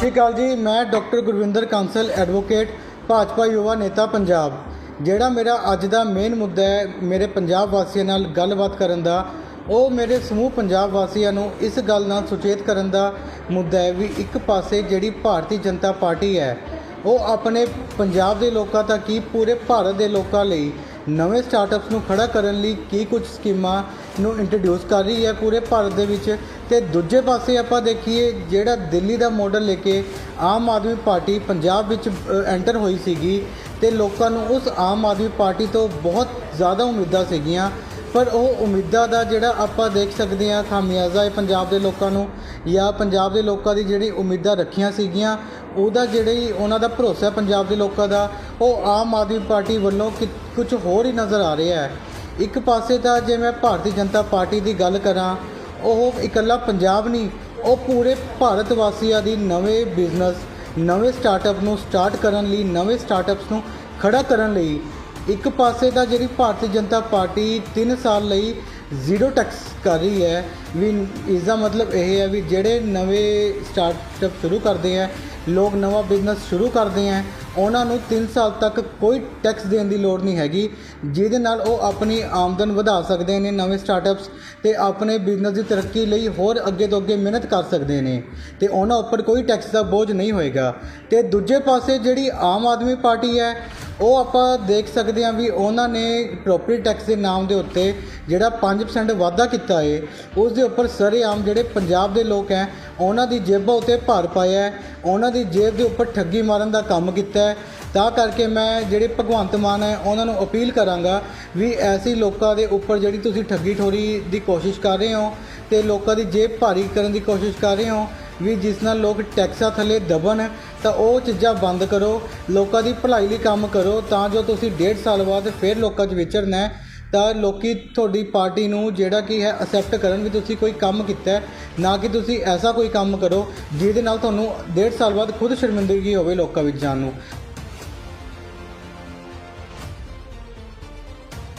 ਸ਼੍ਰੀ ਅਕਾਲ ਜੀ, ਮੈਂ doctor Gurvinder Kansal, advocate, Bhajpa ਯੁਵਾ ਨੇਤਾ ਪੰਜਾਬ। ਜਿਹੜਾ ਮੇਰਾ ਅੱਜ ਦਾ ਮੇਨ ਮੁੱਦਾ ਹੈ, ਮੇਰੇ ਪੰਜਾਬ ਵਾਸੀਆਂ ਨਾਲ ਗੱਲਬਾਤ ਕਰਨ ਦਾ, ਉਹ ਮੇਰੇ ਸਮੂਹ ਪੰਜਾਬ ਵਾਸੀਆਂ ਨੂੰ ਇਸ ਗੱਲ ਨਾਲ ਸੁਚੇਤ ਕਰਨ ਦਾ ਮੁੱਦਾ ਹੈ ਵੀ ਇੱਕ ਪਾਸੇ ਜਿਹੜੀ ਭਾਰਤੀ ਜਨਤਾ ਪਾਰਟੀ ਹੈ, ਉਹ ਆਪਣੇ ਪੰਜਾਬ ਦੇ ਲੋਕਾਂ ਤੱਕ ਹੀ, ਪੂਰੇ ਭਾਰਤ ਦੇ ਲੋਕਾਂ ਲਈ ਨਵੇਂ ਸਟਾਰਟਅਪਸ ਨੂੰ ਖੜਾ ਕਰਨ ਲਈ ਕੀ ਕੁਝ ਸਕੀਮਾਂ ਨੂੰ ਇੰਟਰੋਡਿਊਸ ਕਰ ਰਹੀ ਹੈ ਪੂਰੇ ਭਾਰਤ ਦੇ ਵਿੱਚ? ਤੇ ਦੂਜੇ ਪਾਸੇ ਆਪਾਂ ਦੇਖੀਏ, ਜਿਹੜਾ ਦਿੱਲੀ ਦਾ ਮਾਡਲ ਲੈ ਕੇ ਆਮ ਆਦਮੀ ਪਾਰਟੀ ਪੰਜਾਬ ਵਿੱਚ ਐਂਟਰ ਹੋਈ ਸੀਗੀ ਤੇ ਲੋਕਾਂ ਨੂੰ ਉਸ ਆਮ ਆਦਮੀ ਪਾਰਟੀ ਤੋਂ ਬਹੁਤ ਜ਼ਿਆਦਾ ਉਮੀਦਾਂ ਸੀਗੀਆਂ। ਪਰ ਉਹ ਉਮੀਦਾਂ ਦਾ ਜਿਹੜਾ ਆਪਾਂ ਦੇਖ ਸਕਦੇ ਹਾਂ ਖਾਮਿਆਜ਼ਾ ਹੈ ਪੰਜਾਬ ਦੇ ਲੋਕਾਂ ਨੂੰ ਜਾਂ ਪੰਜਾਬ ਦੇ ਲੋਕਾਂ ਦੀ ਜਿਹੜੀ ਉਮੀਦਾਂ ਰੱਖੀਆਂ ਸੀਗੀਆਂ, ਉਹਦਾ ਜਿਹੜੀ ਉਹਨਾਂ ਦਾ ਭਰੋਸਾ ਪੰਜਾਬ ਦੇ ਲੋਕਾਂ ਦਾ, ਉਹ ਆਮ ਆਦਮੀ ਪਾਰਟੀ ਵੱਲੋਂ ਕੁਝ ਹੋਰ ਹੀ ਨਜ਼ਰ ਆ ਰਿਹਾ ਹੈ। ਇੱਕ ਪਾਸੇ ਤਾਂ ਜੇ ਮੈਂ ਭਾਰਤੀ ਜਨਤਾ ਪਾਰਟੀ ਦੀ ਗੱਲ ਕਰਾਂ, ਉਹ ਇਕੱਲਾ ਪੰਜਾਬ ਨਹੀਂ, ਉਹ ਪੂਰੇ ਭਾਰਤ ਵਾਸੀਆਂ ਦੀ ਨਵੇਂ ਬਿਜ਼ਨਸ, ਨਵੇਂ ਸਟਾਰਟਅਪ ਨੂੰ ਸਟਾਰਟ ਕਰਨ ਲਈ, ਨਵੇਂ ਸਟਾਰਟਅਪਸ ਨੂੰ ਖੜਾ ਕਰਨ ਲਈ ਇੱਕ ਪਾਸੇ ਤਾਂ ਜਿਹੜੀ ਭਾਰਤੀ ਜਨਤਾ ਪਾਰਟੀ 3 ਸਾਲ ਲਈ ਜ਼ੀਰੋ ਟੈਕਸ ਕਰ ਰਹੀ ਹੈ, ਵੀ ਇਸ ਦਾ ਮਤਲਬ ਇਹ ਹੈ ਵੀ ਜਿਹੜੇ ਨਵੇਂ ਸਟਾਰਟਅਪ ਸ਼ੁਰੂ ਕਰਦੇ ਹੈ, ਲੋਕ ਨਵਾਂ ਬਿਜ਼ਨਸ ਸ਼ੁਰੂ ਕਰਦੇ ਹੈ, ਉਹਨਾਂ ਨੂੰ 3 ਸਾਲ ਤੱਕ ਕੋਈ ਟੈਕਸ ਦੇਣ ਦੀ ਲੋੜ ਨਹੀਂ ਹੈਗੀ, ਜਿਹਦੇ ਨਾਲ ਉਹ ਆਪਣੀ ਆਮਦਨ ਵਧਾ ਸਕਦੇ ਨੇ ਨਵੇਂ ਸਟਾਰਟਅਪਸ ਤੇ ਆਪਣੇ ਬਿਜ਼ਨਸ ਦੀ ਤਰੱਕੀ ਲਈ ਹੋਰ ਅੱਗੇ ਤੋਂ ਅੱਗੇ ਮਿਹਨਤ ਕਰ ਸਕਦੇ ਨੇ ਤੇ ਉਹਨਾਂ ਉੱਪਰ ਕੋਈ ਟੈਕਸ ਦਾ ਬੋਝ ਨਹੀਂ ਹੋਏਗਾ। ਤੇ ਦੂਜੇ ਪਾਸੇ ਜਿਹੜੀ ਆਮ ਆਦਮੀ ਪਾਰਟੀ ਹੈ ਉਹ ਆਪਾਂ ਦੇਖ ਸਕਦੇ ਹਾਂ ਵੀ ਉਹਨਾਂ ਨੇ ਪ੍ਰੋਪਰਟੀ ਟੈਕਸ ਦੇ ਨਾਮ ਦੇ ਉੱਤੇ ਜਿਹੜਾ 5% ਵਾਧਾ ਕੀਤਾ ਹੈ ਉਸ ਦੇ ਉੱਪਰ ਸਰੇਆਮ ਜਿਹੜੇ ਪੰਜਾਬ ਦੇ ਲੋਕ ਹੈ, ਉਹਨਾਂ ਦੀ ਜੇਬਾਂ ਉੱਤੇ ਭਾਰ ਪਾਇਆ ਹੈ, ਉਹਨਾਂ ਦੀ ਜੇਬ ਦੇ ਉੱਪਰ ਠੱਗੀ ਮਾਰਨ ਦਾ ਕੰਮ ਕੀਤਾ ਹੈ। ਤਾਂ ਕਰਕੇ ਮੈਂ ਜਿਹੜੇ ਭਗਵੰਤ ਮਾਨ ਹੈ, ਉਹਨਾਂ ਨੂੰ ਅਪੀਲ ਕਰਾਂਗਾ ਵੀ ਐਸੀ ਲੋਕਾਂ ਦੇ ਉੱਪਰ ਜਿਹੜੀ ਤੁਸੀਂ ਠੱਗੀ ਠੋਰੀ ਦੀ ਕੋਸ਼ਿਸ਼ ਕਰ ਰਹੇ ਹੋ ਤੇ ਲੋਕਾਂ ਦੀ ਜੇਬ ਭਾਰੀ ਕਰਨ ਦੀ ਕੋਸ਼ਿਸ਼ ਕਰ ਰਹੇ ਹੋ ਵੀ ਜਿਸ ਨਾਲ ਲੋਕ ਟੈਕਸਾਂ ਥੱਲੇ ਦਬਣ, ਤਾਂ ਉਹ ਚੀਜ਼ਾਂ ਬੰਦ ਕਰੋ, ਲੋਕਾਂ ਦੀ ਭਲਾਈ ਲਈ ਕੰਮ ਕਰੋ, ਤਾਂ ਜੋ ਤੁਸੀਂ ਡੇਢ ਸਾਲ ਬਾਅਦ ਫਿਰ ਲੋਕਾਂ 'ਚ ਵਿਚਰਨਾ ਤਾਂ ਲੋਕੀ ਤੁਹਾਡੀ ਪਾਰਟੀ ਨੂੰ ਜਿਹੜਾ ਕੀ ਹੈ ਅਸੈਪਟ ਕਰਨ ਵੀ ਤੁਸੀਂ ਕੋਈ ਕੰਮ ਕੀਤਾ ਨਾ ਕਿ ਤੁਸੀਂ ਐਸਾ ਕੋਈ ਕੰਮ ਕਰੋ, ਜਿਹਦੇ ਨਾਲ ਤੁਹਾਨੂੰ ਡੇਢ ਸਾਲ ਬਾਅਦ ਖੁਦ ਸ਼ਰਮਿੰਦਗੀ ਹੋਵੇ ਲੋਕਾਂ ਵਿੱਚ ਜਾਣ ਨੂੰ।